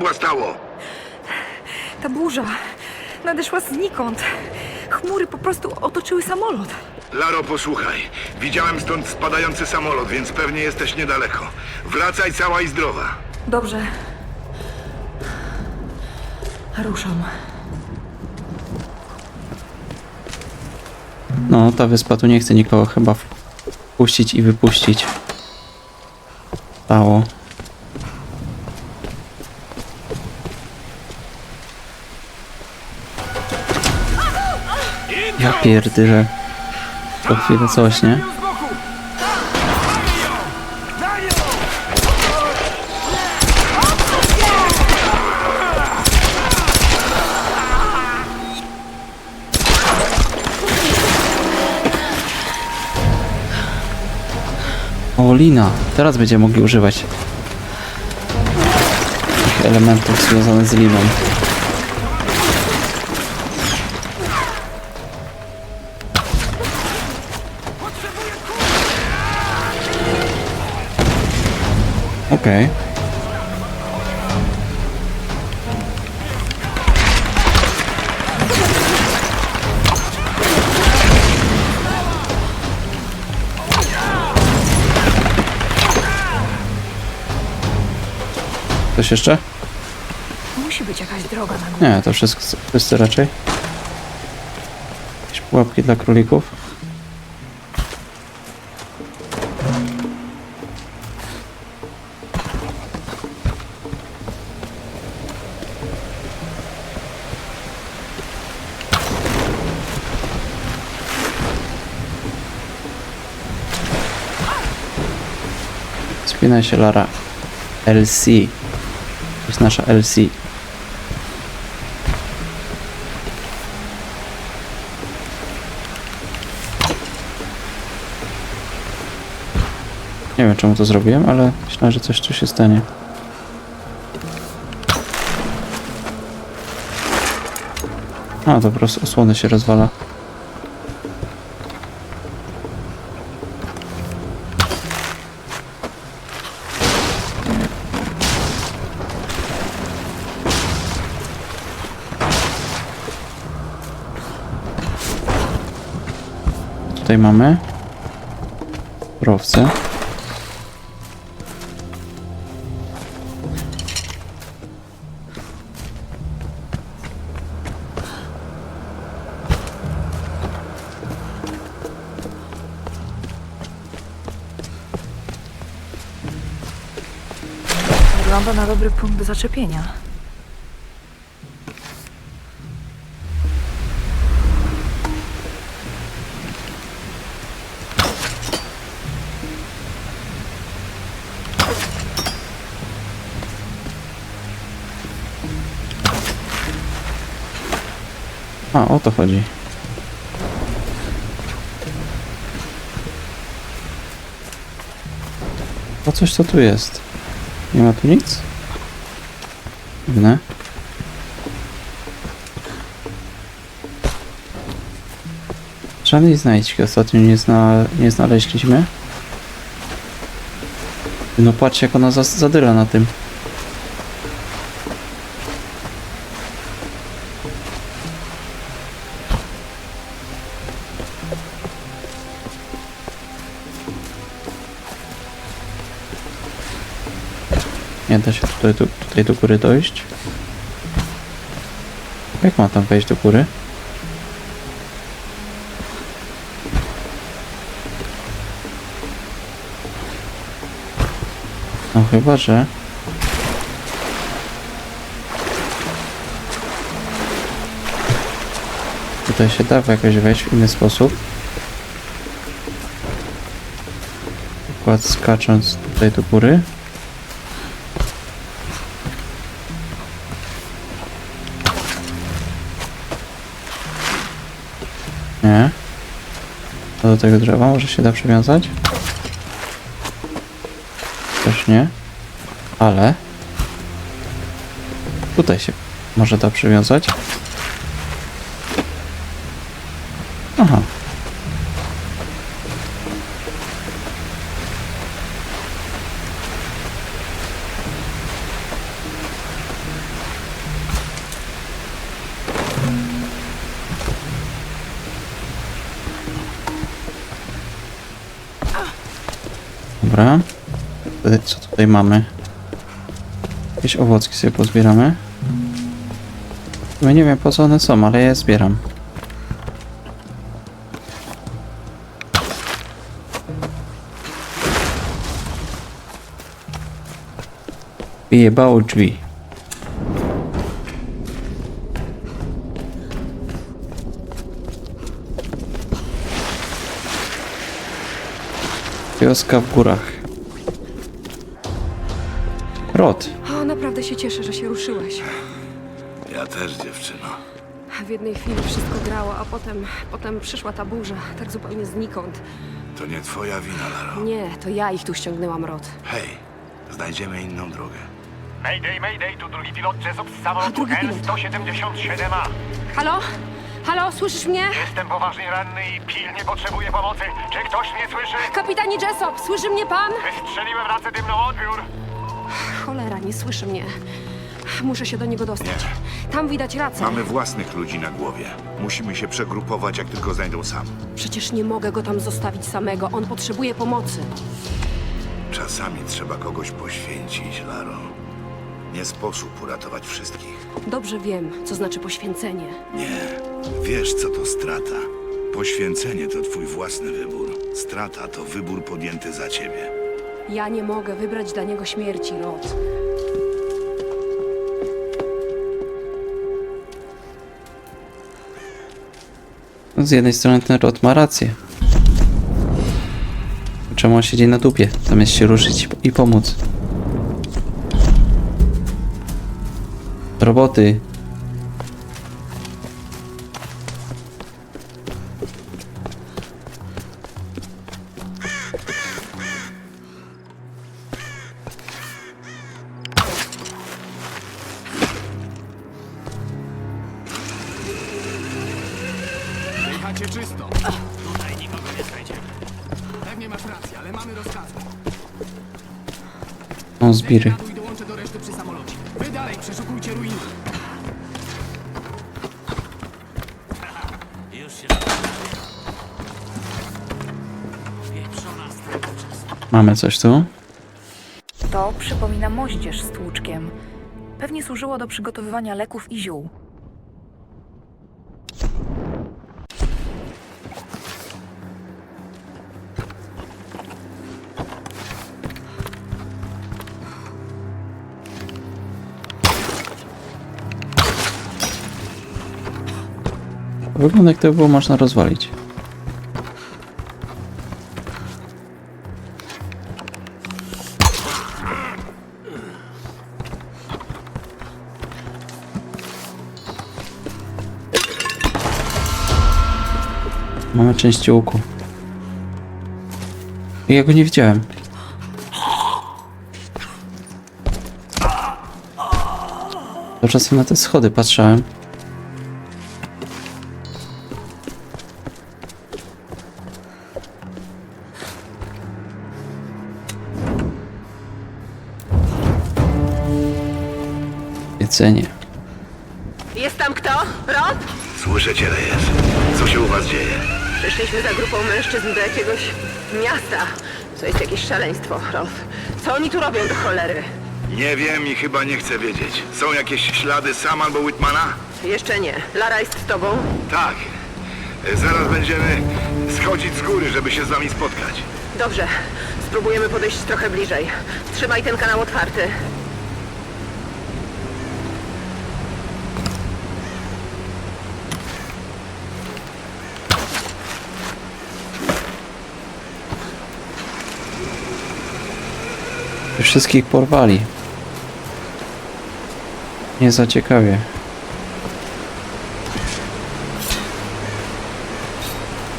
diabła stało? Ta burza nadeszła znikąd. Chmury po prostu otoczyły samolot. Laro, posłuchaj. Widziałem stąd spadający samolot, więc pewnie jesteś niedaleko. Wracaj cała i zdrowa. Dobrze. Ruszam. No, ta wyspa tu nie chce nikogo chyba wpuścić i wypuścić. Stało. Ja pierdolę. To chwilę coś, nie? O, lina. Teraz będziemy mogli używać tych elementów związanych z liną. Okej. Coś jeszcze? Musi być jakaś droga na górę. Nie, to wszystko, wszyscy raczej. Jakieś pułapki dla królików. Spinaj się Lara. LC. To jest nasza LC. Nie wiem czemu to zrobiłem, ale myślałem, że coś tu się stanie. A, to po prostu osłony się rozwala. Tutaj mamy surowce. Wygląda na dobry punkt do zaczepienia. A, o to chodzi. O coś co tu jest. Nie ma tu nic? Dziwne. Żadnej znajdźki ostatnio nie, zna, nie znaleźliśmy. No patrzcie jak ona zadyla na tym. Tutaj, tu, tutaj do góry dojść. Jak ma tam wejść do góry? No chyba, że... Tutaj się da jakoś wejść w inny sposób. Przykład skacząc tutaj do góry. Tego drzewa może się da przywiązać? Też nie. Ale... Tutaj się może da przywiązać. Dobra. Wtedy Co tutaj mamy? Jakieś owocki sobie pozbieramy. Ja nie wiem po co one są, ale je zbieram. Wyjebało drzwi. Wioska w górach. Rod. O, naprawdę się cieszę, że się ruszyłeś. Ja też, dziewczyno. W jednej chwili wszystko grało, a potem, potem przyszła ta burza, tak zupełnie znikąd. To nie twoja wina, Laro. Nie, to ja ich tu ściągnęłam, Rod. Hej, znajdziemy inną drogę. Mayday, mayday, tu drugi pilot Jessup z samolotu drugi pilot. N-177A. Halo? Halo, słyszysz mnie? Jestem poważnie ranny i pilnie potrzebuję pomocy. Czy ktoś mnie słyszy? Kapitanie Jessop, słyszy mnie pan? Wystrzeliłem racę dymną odbiór. Cholera, nie słyszy mnie. Muszę się do niego dostać. Tam widać rację. Mamy własnych ludzi na głowie. Musimy się przegrupować, jak tylko znajdą sam. Przecież nie mogę go tam zostawić samego. On potrzebuje pomocy. Czasami trzeba kogoś poświęcić, Laro. Nie sposób uratować wszystkich. Dobrze wiem, co znaczy poświęcenie. Nie. Wiesz, co to strata. Poświęcenie to twój własny wybór. Strata to wybór podjęty za ciebie. Ja nie mogę wybrać dla niego śmierci, Rod. No, Z jednej strony ten Rod ma rację. Czemu on siedzi na dupie? Zamiast się ruszyć i pomóc. Roboty. Jechać czysto. Tutaj nikogo nie znajdziemy. Pewnie masz rację, ale mamy rozkazy. On zbiry. Mamy coś tu? To przypomina moździerz z tłuczkiem. Pewnie służyło do przygotowywania leków i ziół. Wygląda jak to było można rozwalić. Mamy części łuku. I Ja go nie widziałem. To czasem na te schody patrzałem. Jedzenie. Jest tam kto? Rod? Słyszę cię, Reyes. Co się u was dzieje? Przyszliśmy za grupą mężczyzn do jakiegoś miasta. To jest jakieś szaleństwo, Rod. Co oni tu robią do cholery? Nie wiem i chyba nie chcę wiedzieć. Są jakieś ślady Sam albo Whitmana? Jeszcze nie. Lara jest z tobą? Tak. Zaraz będziemy schodzić z góry, żeby się z wami spotkać. Dobrze. Spróbujemy podejść trochę bliżej. Trzymaj ten kanał otwarty. Wszystkich porwali. Nie za ciekawie.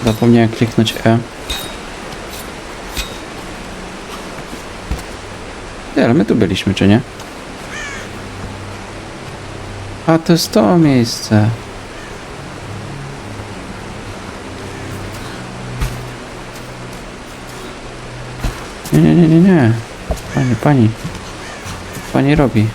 Zapomniałem kliknąć E. Nie, ale my tu byliśmy, czy nie? A to jest to miejsce. Nie, nie, nie, nie, nie. Pani, pani. Pani robi.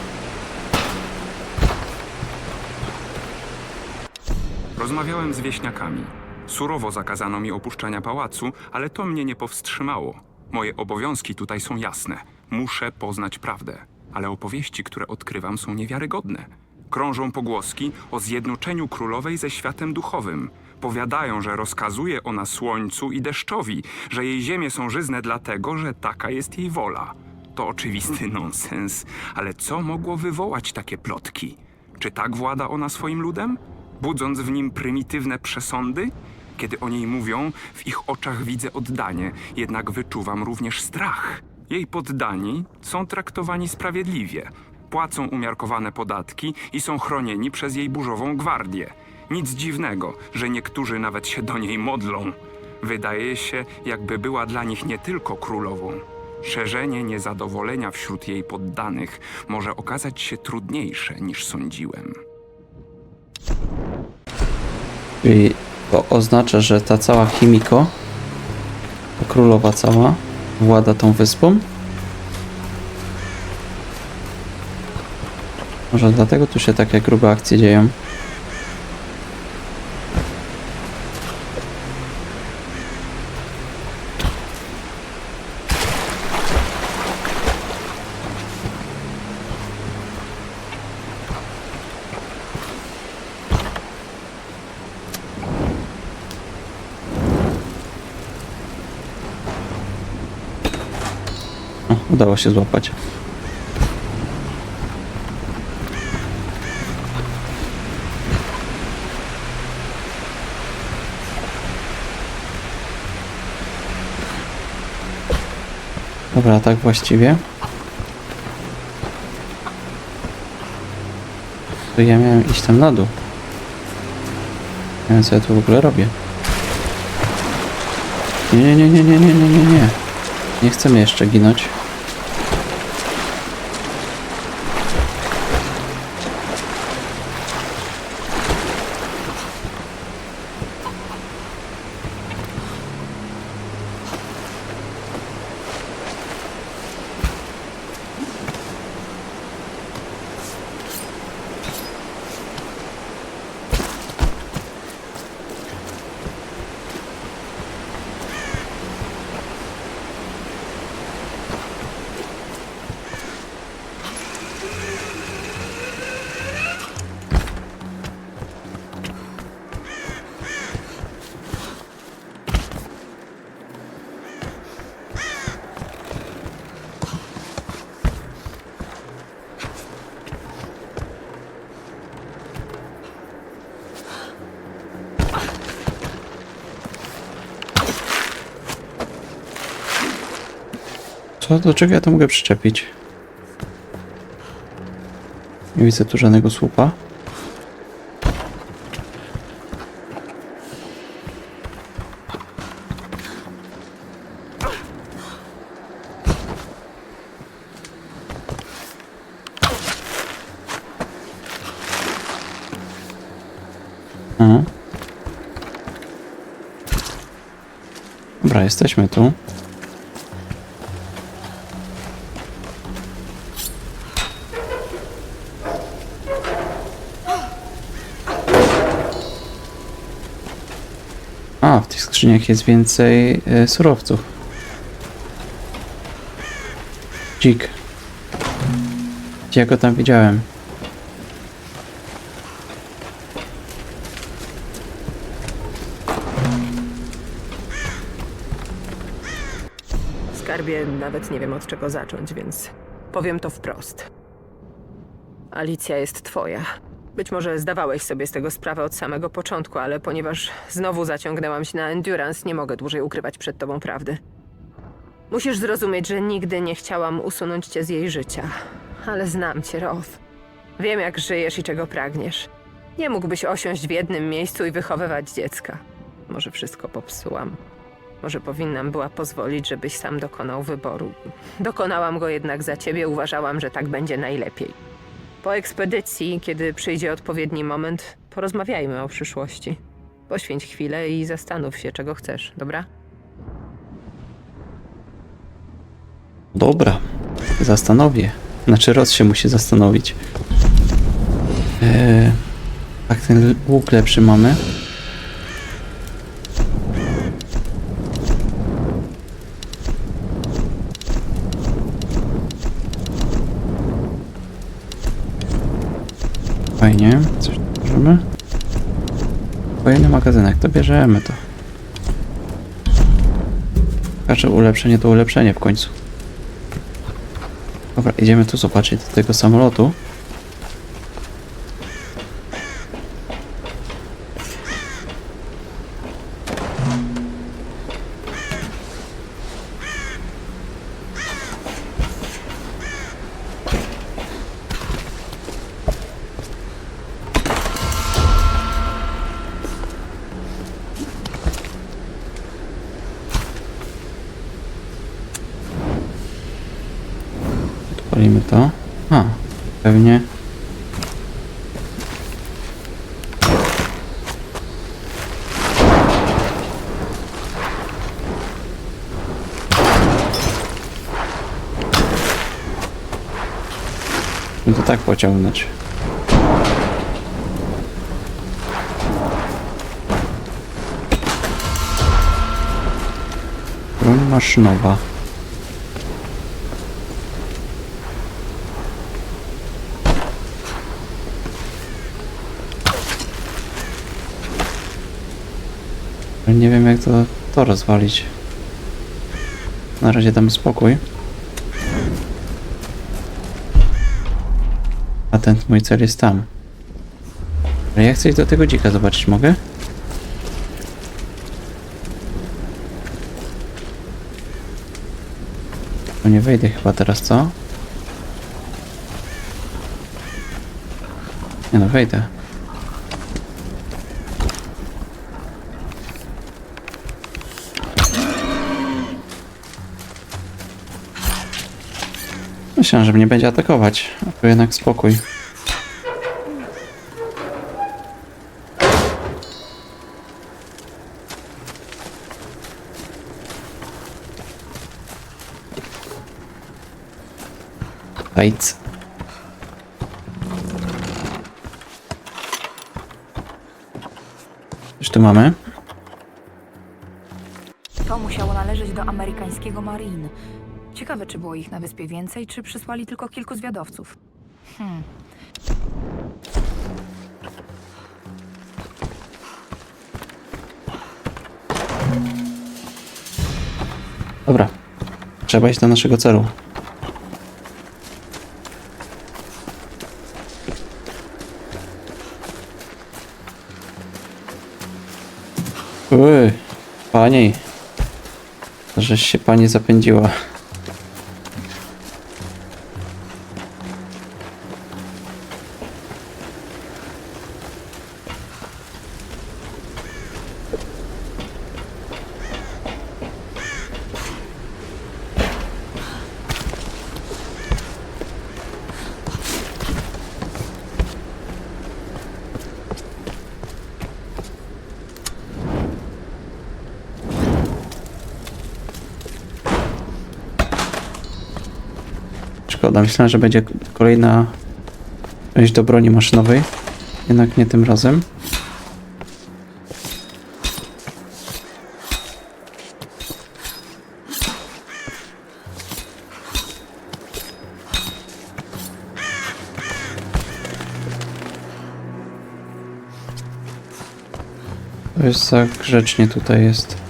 Rozmawiałem z wieśniakami. Surowo zakazano mi opuszczania pałacu, ale to mnie nie powstrzymało. Moje obowiązki tutaj są jasne. Muszę poznać prawdę, ale opowieści, które odkrywam, są niewiarygodne. Krążą pogłoski o zjednoczeniu królowej ze światem duchowym. Powiadają, że rozkazuje ona słońcu i deszczowi, że jej ziemie są żyzne dlatego, że taka jest jej wola. To oczywisty nonsens, ale co mogło wywołać takie plotki? Czy tak włada ona swoim ludem? Budząc w nim prymitywne przesądy? Kiedy o niej mówią, w ich oczach widzę oddanie, jednak wyczuwam również strach. Jej poddani są traktowani sprawiedliwie, płacą umiarkowane podatki i są chronieni przez jej burzową gwardię. Nic dziwnego, że niektórzy nawet się do niej modlą. Wydaje się, jakby była dla nich nie tylko królową. Szerzenie niezadowolenia wśród jej poddanych może okazać się trudniejsze niż sądziłem. Czyli to oznacza, że ta cała Chimiko, królowa cała, włada tą wyspą? Może dlatego tu się takie grube akcje dzieją? udało się złapać. Dobra, tak właściwie. To ja miałem iść tam na dół. Nie wiem co ja tu w ogóle robię. Nie, nie, nie, nie, nie, nie, nie, nie. Nie chcemy jeszcze ginąć. Co? Do czego ja to mogę przyczepić? Nie widzę tu żadnego słupa. Aha. Dobra, jesteśmy tu. Skrzyniach jest więcej e, surowców. Dzik. Gdzie go tam widziałem? Skarbie, nawet nie wiem od czego zacząć, więc powiem to wprost. Alicja jest twoja. Być może zdawałeś sobie z tego sprawę od samego początku, ale ponieważ znowu zaciągnęłam się na Endurance, nie mogę dłużej ukrywać przed tobą prawdy. Musisz zrozumieć, że nigdy nie chciałam usunąć cię z jej życia. Ale znam cię, Roth. Wiem, jak żyjesz i czego pragniesz. Nie mógłbyś osiąść w jednym miejscu i wychowywać dziecka. Może wszystko popsułam. Może powinnam była pozwolić, żebyś sam dokonał wyboru. Dokonałam go jednak za ciebie, uważałam, że tak będzie najlepiej. Po ekspedycji, kiedy przyjdzie odpowiedni moment, porozmawiajmy o przyszłości. Poświęć chwilę i zastanów się, czego chcesz, dobra? Dobra, zastanowię. Znaczy, Roz się musi zastanowić. Eee, tak, ten łuk lepszy mamy. Fajnie. Coś możemy? Kolejny magazynek, to bierzemy to. Każde ulepszenie to ulepszenie w końcu. Dobra, idziemy tu zobaczyć do tego samolotu. Pewnie. No to tak pociągnąć. Broń maszynowa. Nie wiem jak to, to rozwalić. Na razie dam spokój. A ten mój cel jest tam. Ale ja chcę iść do tego dzika zobaczyć, mogę? No nie wejdę chyba teraz, co? Nie no, wejdę. Myślałem, że mnie będzie atakować, a tu jednak spokój. Ajc. Coś tu mamy? To musiało należeć do amerykańskiego Marine. Ciekawe, czy było ich na wyspie więcej, czy przysłali tylko kilku zwiadowców. Hmm. Dobra. Trzeba iść do naszego celu. Uy, pani. Żeś się pani zapędziła. Szkoda, myślałem, że będzie kolejna część do broni maszynowej. Jednak nie tym razem. To jest za grzecznie tutaj jest.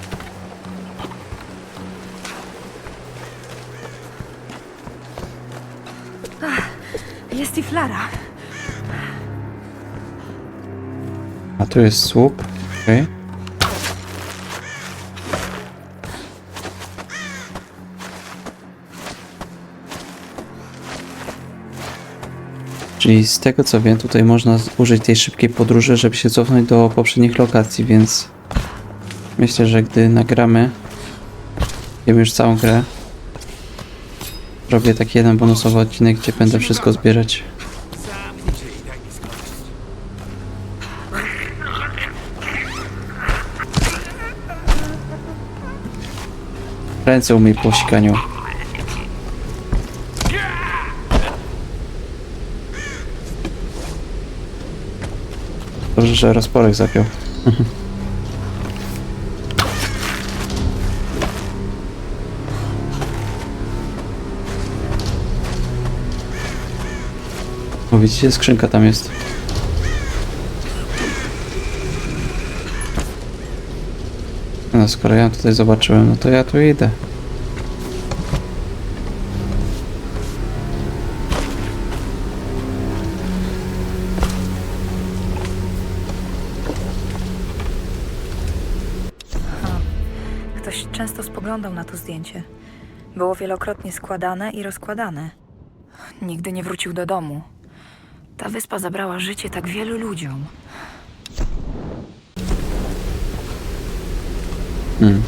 Tu jest słup. Okej. Czyli z tego co wiem, tutaj można użyć tej szybkiej podróży, żeby się cofnąć do poprzednich lokacji, więc myślę, że gdy nagramy wiem już całą grę, robię taki jeden bonusowy odcinek, gdzie będę wszystko zbierać. Ręce umyj po sikaniu. Dobrze, że rozporek zapiął. Widzicie, skrzynka tam jest. Skoro ja tutaj zobaczyłem, no to ja tu idę. Ktoś często spoglądał na to zdjęcie. Było wielokrotnie składane i rozkładane. Nigdy nie wrócił do domu. Ta wyspa zabrała życie tak wielu ludziom. Hmm.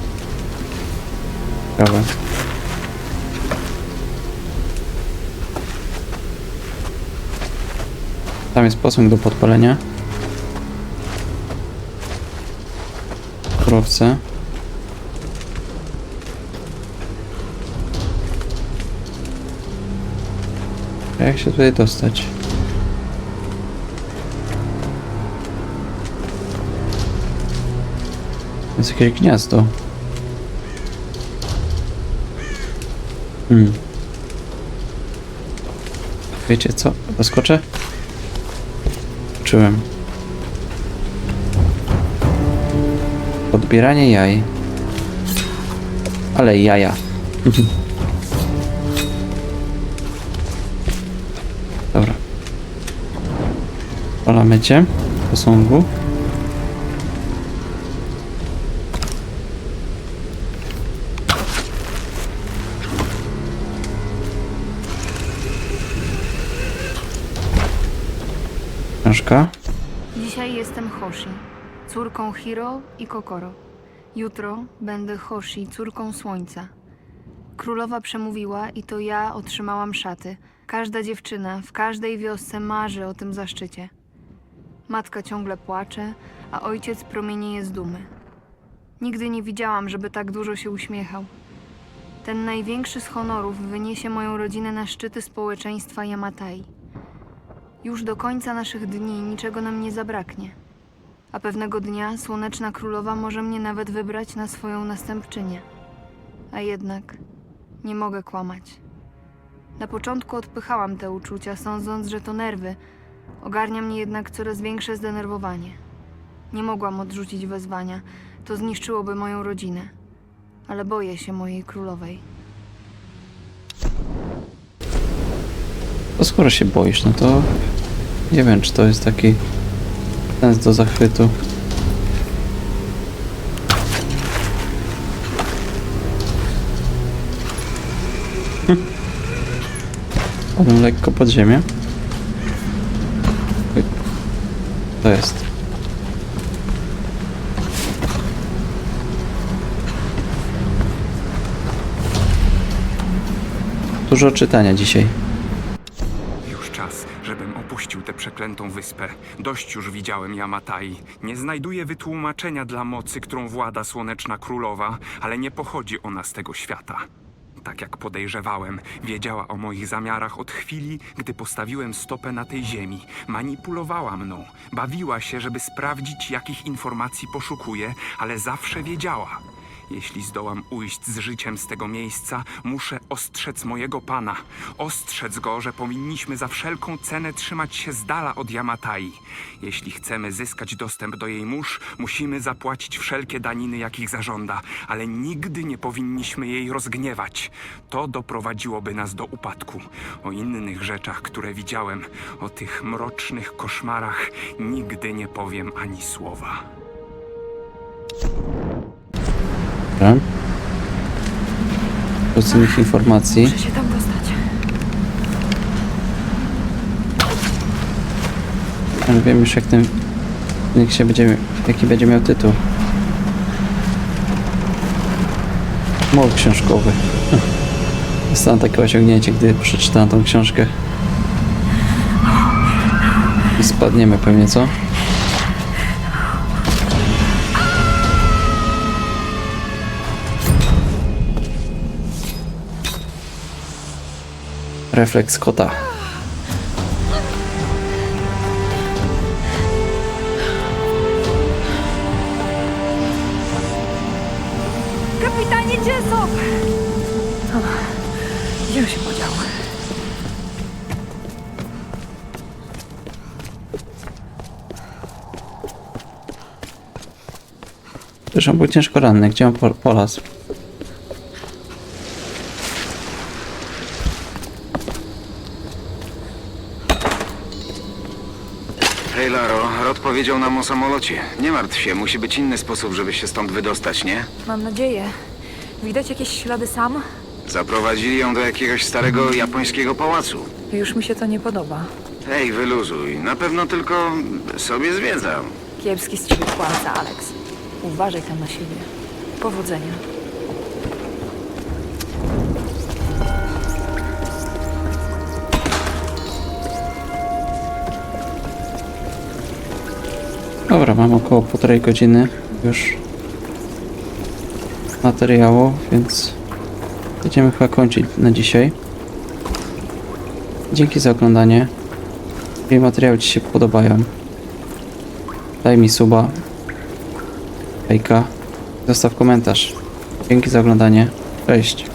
Ciekawe. Tam jest posąg do podpalenia. Surowce. A Jak się tutaj dostać? Jest jakieś gniazdo. Hmm. Wiecie co? Doskoczę? Czułem. Podbieranie jaj. Ale jaja. Dobra. Polamy cię. Posągu. Córką Hiro i Kokoro. Jutro będę Hoshi, córką słońca. Królowa przemówiła i to ja otrzymałam szaty. Każda dziewczyna w każdej wiosce marzy o tym zaszczycie. Matka ciągle płacze, a ojciec promienieje z dumy. Nigdy nie widziałam, żeby tak dużo się uśmiechał. Ten największy z honorów wyniesie moją rodzinę na szczyty społeczeństwa Yamatai. Już do końca naszych dni niczego nam nie zabraknie. A pewnego dnia Słoneczna Królowa może mnie nawet wybrać na swoją następczynię. A jednak nie mogę kłamać. Na początku odpychałam te uczucia, sądząc, że to nerwy. Ogarnia mnie jednak coraz większe zdenerwowanie. Nie mogłam odrzucić wezwania. To zniszczyłoby moją rodzinę. Ale boję się mojej królowej. To skoro się boisz, no to nie wiem, czy to jest taki sens do zachwytu. Hm. Lekko pod ziemię. To jest. Dużo czytania dzisiaj. Przeklętą wyspę. Dość już widziałem Yamatai. Nie znajduję wytłumaczenia dla mocy, którą włada Słoneczna Królowa, ale nie pochodzi ona z tego świata. Tak jak podejrzewałem, wiedziała o moich zamiarach od chwili, gdy postawiłem stopę na tej ziemi. Manipulowała mną, bawiła się, żeby sprawdzić, jakich informacji poszukuję, ale zawsze wiedziała. Jeśli zdołam ujść z życiem z tego miejsca, muszę ostrzec mojego pana. Ostrzec go, że powinniśmy za wszelką cenę trzymać się z dala od Yamatai. Jeśli chcemy zyskać dostęp do jej mórz, musimy zapłacić wszelkie daniny, jakich zażąda, ale nigdy nie powinniśmy jej rozgniewać. To doprowadziłoby nas do upadku. O innych rzeczach, które widziałem, o tych mrocznych koszmarach, nigdy nie powiem ani słowa. Dobra. Innych informacji. Muszę się tam dostać. Ale wiem już jak ten niech się będzie, jaki będzie miał tytuł. Mol książkowy. Dostałem takie osiągnięcie, gdy przeczytałem tą książkę. I spadniemy pewnie, co? Refleks kota. Kapitanie Jessop! Gdzie on się podział? On był ciężko ranny. Gdzie on po polazł? Hej, Laro, Rod powiedział nam o samolocie. Nie martw się, musi być inny sposób, żeby się stąd wydostać, nie? Mam nadzieję. Widać jakieś ślady sam? Zaprowadzili ją do jakiegoś starego japońskiego pałacu. Już mi się to nie podoba. Hej, wyluzuj. Na pewno tylko sobie zwiedzam. Kiepski z ciebie kłamca, Alex. Uważaj tam na siebie. Powodzenia. Mam około półtorej godziny już materiału, więc będziemy chyba kończyć na dzisiaj. Dzięki za oglądanie. Jeżeli materiały Ci się podobają, daj mi suba, lajka, zostaw komentarz. Dzięki za oglądanie. Cześć.